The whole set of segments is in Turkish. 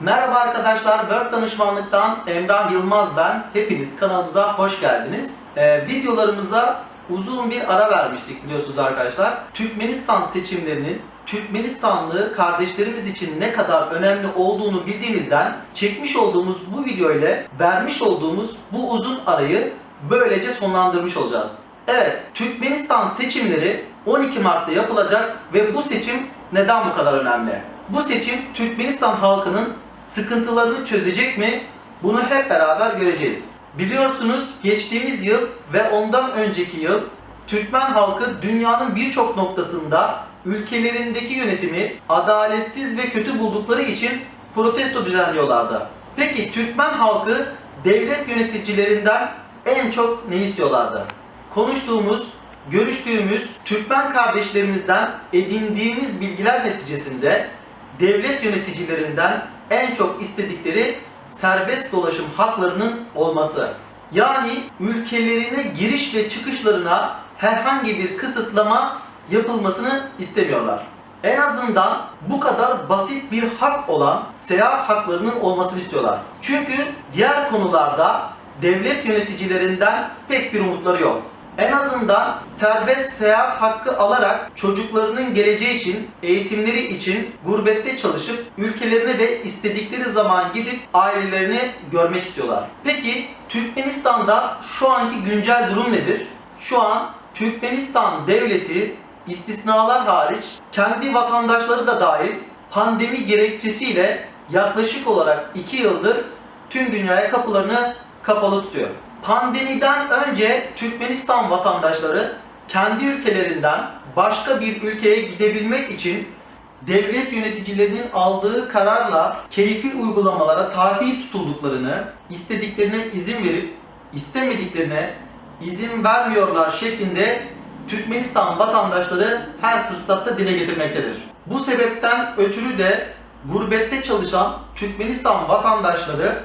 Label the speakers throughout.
Speaker 1: Merhaba arkadaşlar, Word Danışmanlık'tan Emrah Yılmaz ben. Hepiniz kanalımıza hoş geldiniz. Ee, videolarımıza uzun bir ara vermiştik biliyorsunuz arkadaşlar. Türkmenistan seçimlerinin Türkmenistanlı kardeşlerimiz için ne kadar önemli olduğunu bildiğimizden çekmiş olduğumuz bu video ile vermiş olduğumuz bu uzun arayı böylece sonlandırmış olacağız. Evet, Türkmenistan seçimleri 12 Mart'ta yapılacak ve bu seçim neden bu kadar önemli? Bu seçim Türkmenistan halkının sıkıntılarını çözecek mi? Bunu hep beraber göreceğiz. Biliyorsunuz geçtiğimiz yıl ve ondan önceki yıl Türkmen halkı dünyanın birçok noktasında ülkelerindeki yönetimi adaletsiz ve kötü buldukları için protesto düzenliyorlardı. Peki Türkmen halkı devlet yöneticilerinden en çok ne istiyorlardı? Konuştuğumuz, görüştüğümüz Türkmen kardeşlerimizden edindiğimiz bilgiler neticesinde devlet yöneticilerinden en çok istedikleri serbest dolaşım haklarının olması. Yani ülkelerine giriş ve çıkışlarına herhangi bir kısıtlama yapılmasını istemiyorlar. En azından bu kadar basit bir hak olan seyahat haklarının olmasını istiyorlar. Çünkü diğer konularda devlet yöneticilerinden pek bir umutları yok. En azından serbest seyahat hakkı alarak çocuklarının geleceği için, eğitimleri için gurbette çalışıp ülkelerine de istedikleri zaman gidip ailelerini görmek istiyorlar. Peki Türkmenistan'da şu anki güncel durum nedir? Şu an Türkmenistan devleti istisnalar hariç kendi vatandaşları da dahil pandemi gerekçesiyle yaklaşık olarak 2 yıldır tüm dünyaya kapılarını kapalı tutuyor. Pandemiden önce Türkmenistan vatandaşları kendi ülkelerinden başka bir ülkeye gidebilmek için devlet yöneticilerinin aldığı kararla keyfi uygulamalara tabi tutulduklarını, istediklerine izin verip istemediklerine izin vermiyorlar şeklinde Türkmenistan vatandaşları her fırsatta dile getirmektedir. Bu sebepten ötürü de gurbette çalışan Türkmenistan vatandaşları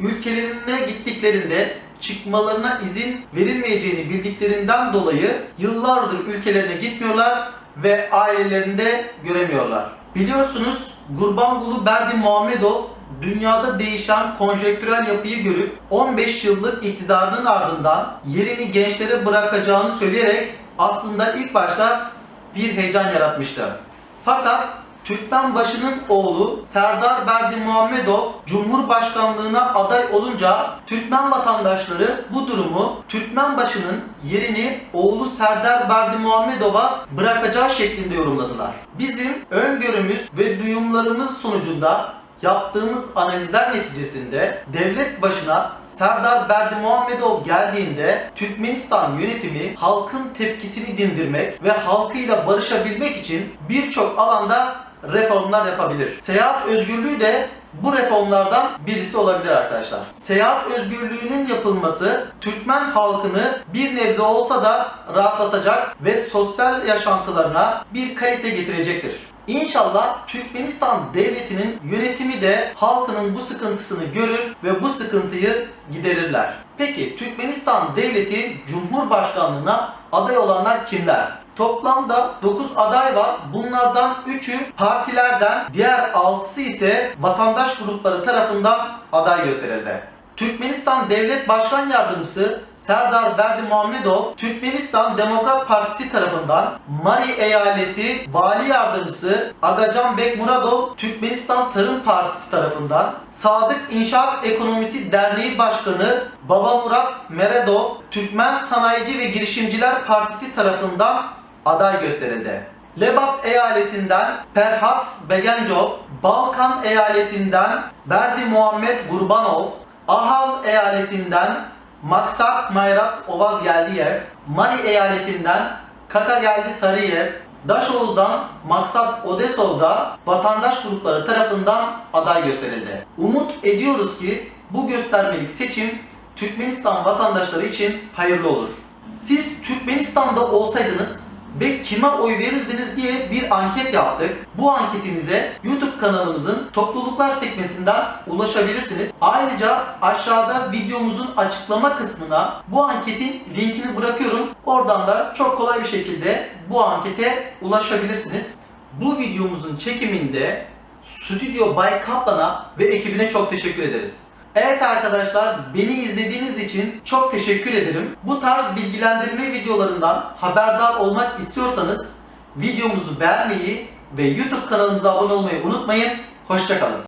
Speaker 1: ülkelerine gittiklerinde çıkmalarına izin verilmeyeceğini bildiklerinden dolayı yıllardır ülkelerine gitmiyorlar ve ailelerini de göremiyorlar. Biliyorsunuz Gurbanguly Berdi Muhammedov dünyada değişen konjektürel yapıyı görüp 15 yıllık iktidarının ardından yerini gençlere bırakacağını söyleyerek aslında ilk başta bir heyecan yaratmıştı. Fakat Türkmenbaşı'nın oğlu Serdar Berdi Muhammedov Cumhurbaşkanlığına aday olunca Türkmen vatandaşları bu durumu Türkmenbaşı'nın yerini oğlu Serdar Berdi Muhammedov'a bırakacağı şeklinde yorumladılar. Bizim öngörümüz ve duyumlarımız sonucunda yaptığımız analizler neticesinde devlet başına Serdar Berdi Muhammedov geldiğinde Türkmenistan yönetimi halkın tepkisini dindirmek ve halkıyla barışabilmek için birçok alanda reformlar yapabilir. Seyahat özgürlüğü de bu reformlardan birisi olabilir arkadaşlar. Seyahat özgürlüğünün yapılması Türkmen halkını bir nebze olsa da rahatlatacak ve sosyal yaşantılarına bir kalite getirecektir. İnşallah Türkmenistan devletinin yönetimi de halkının bu sıkıntısını görür ve bu sıkıntıyı giderirler. Peki Türkmenistan devleti Cumhurbaşkanlığına aday olanlar kimler? Toplamda 9 aday var. Bunlardan 3'ü partilerden, diğer 6'sı ise vatandaş grupları tarafından aday gösterildi. Türkmenistan Devlet Başkan Yardımcısı Serdar Berdi Muhammedov, Türkmenistan Demokrat Partisi tarafından Mari Eyaleti Vali Yardımcısı Agacan Bekmuradov, Türkmenistan Tarım Partisi tarafından Sadık İnşaat Ekonomisi Derneği Başkanı Baba Murat Meredov, Türkmen Sanayici ve Girişimciler Partisi tarafından aday gösterildi. Lebap eyaletinden Perhat Begencov, Balkan eyaletinden Berdi Muhammed Gurbanov, Ahal eyaletinden Maksat Mayrat Ovaz Geldiyev, Mani eyaletinden Kaka Geldi Sarıyev, Daşoğuz'dan Maksat Odesov da vatandaş grupları tarafından aday gösterildi. Umut ediyoruz ki bu göstermelik seçim Türkmenistan vatandaşları için hayırlı olur. Siz Türkmenistan'da olsaydınız ve kime oy verirdiniz diye bir anket yaptık. Bu anketimize YouTube kanalımızın topluluklar sekmesinden ulaşabilirsiniz. Ayrıca aşağıda videomuzun açıklama kısmına bu anketin linkini bırakıyorum. Oradan da çok kolay bir şekilde bu ankete ulaşabilirsiniz. Bu videomuzun çekiminde Stüdyo Bay Kaplan'a ve ekibine çok teşekkür ederiz. Evet arkadaşlar beni izlediğiniz için çok teşekkür ederim. Bu tarz bilgilendirme videolarından haberdar olmak istiyorsanız videomuzu beğenmeyi ve YouTube kanalımıza abone olmayı unutmayın. Hoşçakalın.